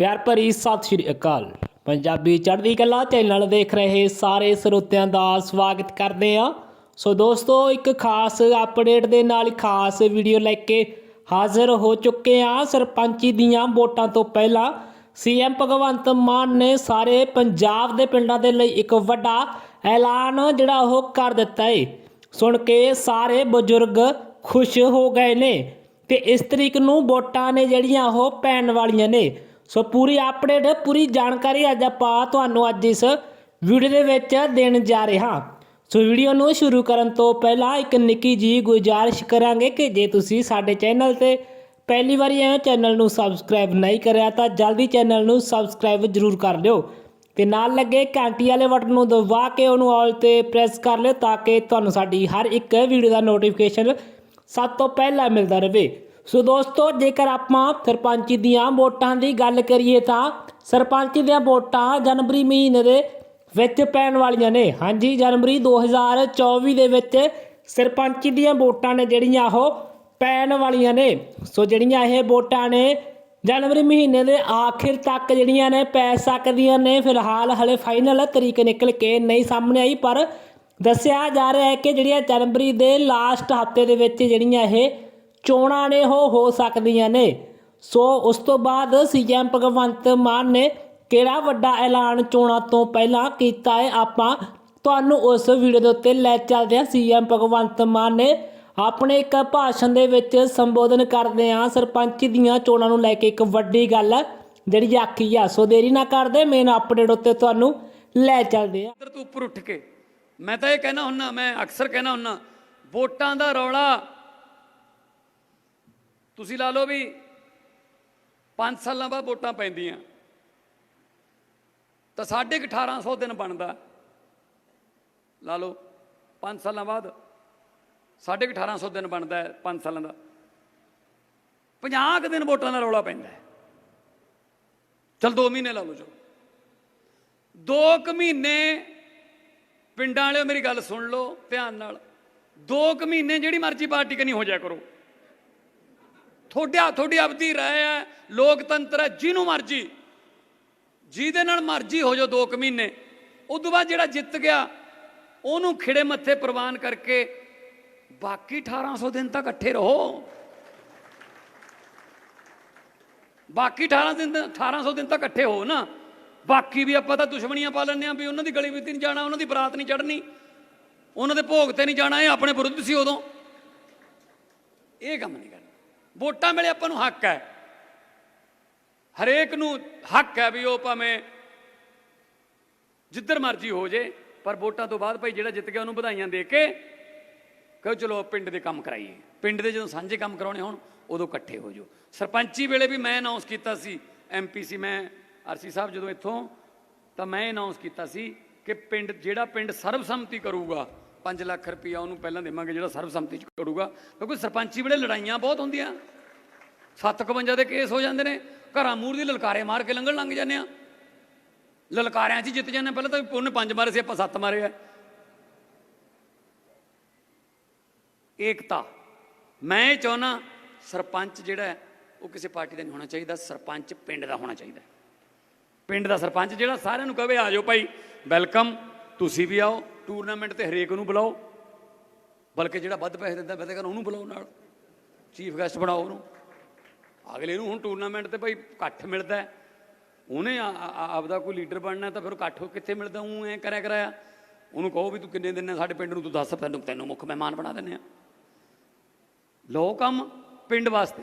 ਪਿਆਰ ਭਰੀ ਸਤਿ ਸ਼੍ਰੀ ਅਕਾਲ। ਪੰਜਾਬੀ ਚੜ੍ਹਦੀ ਕਲਾ ਚੈਨਲ ਦੇਖ ਰਹੇ ਸਾਰੇ ਸਰੋਤਿਆਂ ਦਾ ਸਵਾਗਤ ਕਰਦੇ ਹਾਂ। ਸੋ ਦੋਸਤੋ, ਇੱਕ ਖਾਸ ਅਪਡੇਟ ਦੇ ਨਾਲ ਖਾਸ ਵੀਡੀਓ ਲੈ ਕੇ ਹਾਜ਼ਰ ਹੋ ਚੁੱਕੇ ਹਾਂ। ਸਰਪੰਚੀ ਦੀਆਂ ਵੋਟਾਂ ਤੋਂ ਪਹਿਲਾਂ ਸੀਐਮ ਭਗਵੰਤ ਮਾਨ ਨੇ ਸਾਰੇ ਪੰਜਾਬ ਦੇ ਪਿੰਡਾਂ ਦੇ ਲਈ ਇੱਕ ਵੱਡਾ ਐਲਾਨ ਜਿਹੜਾ ਉਹ ਕਰ ਦਿੱਤਾ ਏ। ਸੁਣ ਕੇ ਸਾਰੇ ਬਜ਼ੁਰਗ ਖੁਸ਼ ਹੋ ਗਏ ਨੇ ਤੇ ਇਸ ਤਰੀਕ ਨੂੰ ਵੋਟਾਂ ਨੇ ਜਿਹੜੀਆਂ ਉਹ ਪੈਣ ਵਾਲੀਆਂ ਨੇ। ਸੋ ਪੂਰੀ ਅਪਡੇਟ ਪੂਰੀ ਜਾਣਕਾਰੀ ਅੱਜ ਆਪਾਂ ਤੁਹਾਨੂੰ ਅੱਜ ਇਸ ਵੀਡੀਓ ਦੇ ਵਿੱਚ ਦੇਣ ਜਾ ਰਹੇ ਹਾਂ। ਸੋ ਵੀਡੀਓ ਨੂੰ ਸ਼ੁਰੂ ਕਰਨ ਤੋਂ ਪਹਿਲਾਂ ਇੱਕ ਨਿੱਕੀ ਜੀ ਗੁਜ਼ਾਰਿਸ਼ ਕਰਾਂਗੇ ਕਿ ਜੇ ਤੁਸੀਂ ਸਾਡੇ ਚੈਨਲ ਤੇ ਪਹਿਲੀ ਵਾਰੀ ਆਏ ਹੋ ਚੈਨਲ ਨੂੰ ਸਬਸਕ੍ਰਾਈਬ ਨਹੀਂ ਕਰਿਆ ਤਾਂ ਜਲਦੀ ਚੈਨਲ ਨੂੰ ਸਬਸਕ੍ਰਾਈਬ ਜ਼ਰੂਰ ਕਰ ਲਿਓ। ਤੇ ਨਾਲ ਲੱਗੇ ਘੰਟੀ ਵਾਲੇ ਬਟਨ ਨੂੰ ਦਬਾ ਕੇ ਉਹਨੂੰ ਆਲ ਤੇ ਪ੍ਰੈਸ ਕਰ ਲਿਓ ਤਾਂ ਕਿ ਤੁਹਾਨੂੰ ਸਾਡੀ ਹਰ ਇੱਕ ਵੀਡੀਓ ਦਾ ਨੋਟੀਫਿਕੇਸ਼ਨ ਸਭ ਤੋਂ ਪਹਿਲਾਂ ਮਿਲਦਾ ਰਹੇ। ਸੋ ਦੋਸਤੋ, ਜੇਕਰ ਆਪਾਂ ਸਰਪੰਚੀ ਦੀਆਂ ਵੋਟਾਂ ਦੀ ਗੱਲ ਕਰੀਏ ਤਾਂ ਸਰਪੰਚੀ ਦੀਆਂ ਵੋਟਾਂ ਜਨਵਰੀ ਮਹੀਨੇ ਦੇ ਵਿੱਚ ਪੈਣ ਵਾਲੀਆਂ ਨੇ। ਹਾਂਜੀ, ਜਨਵਰੀ 2024 ਦੇ ਵਿੱਚ ਸਰਪੰਚੀ ਦੀਆਂ ਵੋਟਾਂ ਨੇ ਜਿਹੜੀਆਂ ਉਹ ਪੈਣ ਵਾਲੀਆਂ ਨੇ। ਸੋ ਜਿਹੜੀਆਂ ਇਹ ਵੋਟਾਂ ਨੇ ਜਨਵਰੀ ਮਹੀਨੇ ਦੇ ਆਖਿਰ ਤੱਕ ਜਿਹੜੀਆਂ ਨੇ ਪੈ ਸਕਦੀਆਂ ਨੇ, ਫਿਲਹਾਲ ਹਲੇ ਫਾਈਨਲ ਤਰੀਕ ਨਿਕਲ ਕੇ ਨਹੀਂ ਸਾਹਮਣੇ ਆਈ, ਪਰ ਦੱਸਿਆ ਜਾ ਰਿਹਾ ਹੈ ਕਿ ਜਿਹੜੀਆਂ ਜਨਵਰੀ ਦੇ ਲਾਸਟ ਹਫ਼ਤੇ ਦੇ ਵਿੱਚ ਜਿਹੜੀਆਂ ਇਹ ਚੋਣਾਂ ਨੇ ਉਹ ਹੋ ਸਕਦੀਆਂ ਨੇ। ਸੋ ਉਸ ਤੋਂ ਬਾਅਦ ਸੀਐਮ ਭਗਵੰਤ ਮਾਨ ਨੇ ਕਿਹੜਾ ਵੱਡਾ ਐਲਾਨ ਚੋਣਾਂ ਤੋਂ ਪਹਿਲਾਂ ਕੀਤਾ ਹੈ, ਆਪਾਂ ਤੁਹਾਨੂੰ ਉਸ ਵੀਡੀਓ ਦੇ ਉੱਤੇ ਲੈ ਚੱਲਦੇ ਹਾਂ। ਸੀਐਮ ਭਗਵੰਤ ਮਾਨ ਨੇ ਆਪਣੇ ਇੱਕ ਭਾਸ਼ਣ ਦੇ ਵਿੱਚ ਸੰਬੋਧਨ ਕਰਦੇ ਆ ਸਰਪੰਚ ਦੀਆਂ ਚੋਣਾਂ ਨੂੰ ਲੈ ਕੇ ਇੱਕ ਵੱਡੀ ਗੱਲ ਜਿਹੜੀ ਆਖੀ ਆ। ਸੋ ਦੇਰੀ ਨਾ ਕਰਦੇ ਮੇਨ ਅਪਡੇਟ ਉੱਤੇ ਤੁਹਾਨੂੰ ਲੈ ਚੱਲਦੇ ਆ ਇੱਧਰ ਉੱਪਰ ਉੱਠ ਕੇ ਮੈਂ ਤਾਂ ਇਹ ਕਹਿਣਾ ਹੁੰਨਾ ਮੈਂ ਅਕਸਰ ਕਹਿਣਾ ਹੁੰਨਾ ਵੋਟਾਂ ਦਾ ਰੌਲਾ ਤੁਸੀਂ ਲਾ ਲਓ ਵੀ 5 ਸਾਲਾਂ ਬਾਅਦ ਵੋਟਾਂ ਪੈਂਦੀਆਂ। ਤਾਂ ਸਾਢੇ ਕੁ 1800 ਦਿਨ ਬਣਦਾ। ਲਾ ਲਓ 5 ਸਾਲਾਂ ਬਾਅਦ ਸਾਢੇ ਕੁ 1800 ਦਿਨ ਬਣਦਾ ਹੈ 5 ਸਾਲਾਂ ਦਾ। 50 ਕੁ ਦਿਨ ਵੋਟਾਂ ਦਾ ਰੌਲਾ ਪੈਂਦਾ ਹੈ। ਚਲ 2 ਮਹੀਨੇ ਲਾ ਲਓ ਚਲੋ। ਦੋ ਕੁ ਮਹੀਨੇ ਪਿੰਡਾਂ ਵਾਲਿਓ ਮੇਰੀ ਗੱਲ ਸੁਣ ਲਓ ਧਿਆਨ ਨਾਲ। ਦੋ ਕੁ ਮਹੀਨੇ ਜਿਹੜੀ ਮਰਜ਼ੀ ਪਾਰਟੀ ਕਨੀ ਹੋ ਜਾਇਆ ਕਰੋ। ਤੁਹਾਡਾ ਤੁਹਾਡੀ ਆਪਦੀ ਰਹੇ ਹੈ, ਲੋਕਤੰਤਰ ਹੈ, ਜਿਹਨੂੰ ਮਰਜ਼ੀ, ਜਿਹਦੇ ਨਾਲ ਮਰਜ਼ੀ ਹੋ ਜਾਓ ਦੋ ਕੁ ਮਹੀਨੇ। ਉਸ ਤੋਂ ਬਾਅਦ ਜਿਹੜਾ ਜਿੱਤ ਗਿਆ, ਉਹਨੂੰ ਖਿੜੇ ਮੱਥੇ ਪ੍ਰਵਾਨ ਕਰਕੇ ਬਾਕੀ 1800 ਦਿਨ ਤੱਕ ਇਕੱਠੇ ਰਹੋ। ਬਾਕੀ 18 ਦਿਨ 1800 ਦਿਨ ਤੱਕ ਇਕੱਠੇ ਹੋ ਨਾ। ਬਾਕੀ ਵੀ ਆਪਾਂ ਤਾਂ ਦੁਸ਼ਮਣੀਆਂ ਪਾ ਲੈਂਦੇ ਆ ਵੀ ਉਹਨਾਂ ਦੀ ਗਲੀ ਵਿੱਚ ਨਹੀਂ ਜਾਣਾ, ਉਹਨਾਂ ਦੀ ਬਰਾਤ ਨਹੀਂ ਚੜਨੀ ਉਹਨਾਂ ਦੇ ਭੋਗ ਤੇ ਨਹੀਂ ਜਾਣਾ, ਇਹ ਆਪਣੇ ਵਿਰੁੱਧ ਸੀ ਉਦੋਂ। ਇਹ ਕੰਮ ਨਹੀਂ ਕਰਨਾ। ਵੋਟਾਂ ਵੇਲੇ ਆਪਾਂ ਨੂੰ ਹੱਕ ਹੈ। ਹਰੇਕ ਨੂੰ ਹੱਕ ਹੈ ਵੀ ਉਹ ਭਾਵੇਂ ਜਿੱਧਰ ਮਰਜ਼ੀ ਹੋ ਜੇ, ਪਰ ਵੋਟਾਂ ਤੋਂ ਬਾਅਦ ਭਾਈ ਜਿਹੜਾ ਜਿੱਤ ਗਿਆ ਉਹਨੂੰ ਵਧਾਈਆਂ ਦੇ ਕੇ ਕਹੋ ਚਲੋ ਪਿੰਡ ਦੇ ਕੰਮ ਕਰਾਈਏ। ਪਿੰਡ ਦੇ ਜਦੋਂ ਸਾਂਝੇ ਕੰਮ ਕਰਾਉਣੇ ਹੋਣ, ਉਦੋਂ ਇਕੱਠੇ ਹੋ ਜਾਓ। ਸਰਪੰਚੀ ਵੇਲੇ ਵੀ ਮੈਂ ਅਨਾਉਂਸ ਕੀਤਾ ਸੀ ਐਮਪੀ ਸੀ ਮੈਂ ਅਰਸੀ ਸਾਹਿਬ ਜਦੋਂ ਇੱਥੋਂ, ਤਾਂ ਮੈਂ ਅਨਾਉਂਸ ਕੀਤਾ ਸੀ ਕਿ ਪਿੰਡ, ਜਿਹੜਾ ਪਿੰਡ ਸਰਬਸੰਮਤੀ ਕਰੂਗਾ 5 ਲੱਖ ਰੁਪਈਆ ਉਹਨੂੰ ਪਹਿਲਾਂ ਦੇਵਾਂਗੇ, ਜਿਹੜਾ ਸਰਬਸੰਮਤੀ ਚ ਕਰੂਗਾ ਕਿਉਂਕਿ ਸਰਪੰਚੀ ਵੇਲੇ ਲੜਾਈਆਂ ਬਹੁਤ ਹੁੰਦੀਆਂ। 751 ਦੇ ਕੇਸ ਹੋ ਜਾਂਦੇ ਨੇ। ਘਰਾਂ ਮੂਰ ਦੀ ਲਲਕਾਰੇ ਮਾਰ ਕੇ ਲੰਘਣ ਲੰਘ ਜਾਂਦੇ ਆ। ਲਲਕਾਰਿਆਂ 'ਚ ਹੀ ਜਿੱਤ ਜਾਂਦੇ ਹਾਂ। ਪਹਿਲਾਂ ਤਾਂ ਉਹਨੇ ਪੰਜ ਮਾਰੇ ਸੀ, ਆਪਾਂ ਸੱਤ ਮਾਰੇ ਆ। ਏਕਤਾ। ਮੈਂ ਇਹ ਚਾਹੁੰਦਾ ਸਰਪੰਚ ਜਿਹੜਾ ਉਹ ਕਿਸੇ ਪਾਰਟੀ ਦਾ ਨਹੀਂ ਹੋਣਾ ਚਾਹੀਦਾ। ਸਰਪੰਚ ਪਿੰਡ ਦਾ ਹੋਣਾ ਚਾਹੀਦਾ। ਪਿੰਡ ਦਾ ਸਰਪੰਚ ਜਿਹੜਾ ਸਾਰਿਆਂ ਨੂੰ ਕਹੇ, ਆ ਜਾਓ ਭਾਈ, ਵੈਲਕਮ। ਤੁਸੀਂ ਵੀ ਆਓ ਟੂਰਨਾਮੈਂਟ ਤੇ ਹਰੇਕ ਨੂੰ ਬੁਲਾਓ, ਬਲਕਿ ਜਿਹੜਾ ਵੱਧ ਪੈਸੇ ਦਿੰਦਾ ਵਧੇਗਾ ਉਹਨੂੰ ਬੁਲਾਓ ਨਾਲ ਚੀਫ ਗੈਸਟ ਬਣਾਓ ਉਹਨੂੰ। ਅਗਲੇ ਨੂੰ ਹੁਣ ਟੂਰਨਾਮੈਂਟ ਤੇ ਭਾਈ ਇਕੱਠ ਮਿਲਦਾ ਉਹਨੇ ਆਪਦਾ ਕੋਈ ਲੀਡਰ ਬਣਨਾ ਤਾਂ ਫਿਰ ਇਕੱਠ ਕਿੱਥੇ ਮਿਲਦਾ ਉਹ ਐ ਕਰਿਆ ਕਰਾਇਆ। ਉਹਨੂੰ ਕਹੋ ਵੀ ਤੂੰ ਕਿੰਨੇ ਦਿਨ ਨੇ ਸਾਡੇ ਪਿੰਡ ਨੂੰ, ਤੂੰ ਦੱਸ, ਤੈਨੂੰ ਤੈਨੂੰ ਮੁੱਖ ਮਹਿਮਾਨ ਬਣਾ ਦਿੰਦੇ ਆ ਲੋ ਕੰਮ ਪਿੰਡ ਵਾਸਤੇ।